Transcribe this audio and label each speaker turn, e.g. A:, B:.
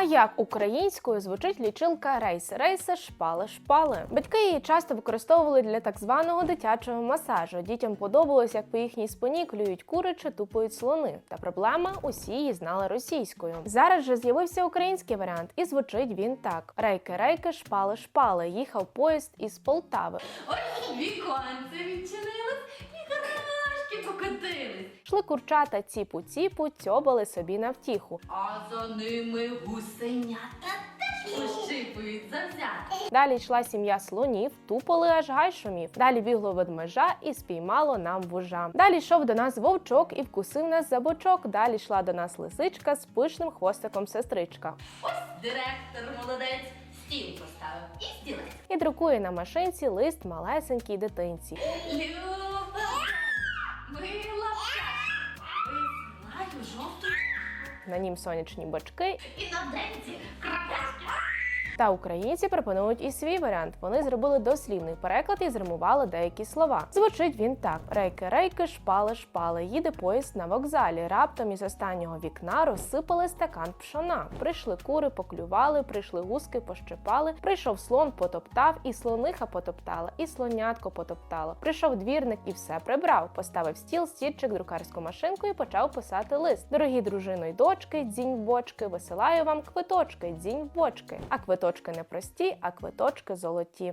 A: А як українською звучить лічилка рейси? Рейси шпали шпали. Батьки її часто використовували для так званого дитячого масажу. Дітям подобалось, як по їхній спині клюють кури чи тупають слони. Та проблема усі її знали російською. Зараз же з'явився український варіант, і звучить він так: рейки, рейки, шпали, шпали. Їхав поїзд із Полтави.
B: Ось віконце відчинилось.
A: Шли курчата ціпу ціпу, цьобали собі на втіху.
B: А за ними гусенята пощипують завзято.
A: Далі йшла сім'я слонів, тупали аж гай шумів. Далі бігло ведмежа і спіймало нам вужа. Далі йшов до нас вовчок і вкусив нас за бочок. Далі йшла до нас лисичка з пишним хвостиком сестричка.
B: Ось директор молодець стіл поставив і стілець.
A: І друкує на машинці лист малесенькій дитинці.
B: Люба,
A: На нім сонячні бочки.
B: і на денці крапляшки.
A: Та українці пропонують і свій варіант. Вони зробили дослівний переклад і зримували деякі слова. Звучить він так: рейки, рейки, шпали, шпали. Їде поїзд на вокзалі. Раптом із останнього вікна розсипали стакан пшона. Прийшли кури, поклювали, прийшли гуски, пощипали. Прийшов слон, потоптав, і слониха потоптала, і слонятко потоптало. Прийшов двірник і все прибрав. Поставив стіл, стільчик, друкарську машинку і почав писати лист. Дорогі дружино й дочки, дзінь бочки, висилаю вам квиточки, дзінь бочки. А квиточки не прості, а квиточки золоті.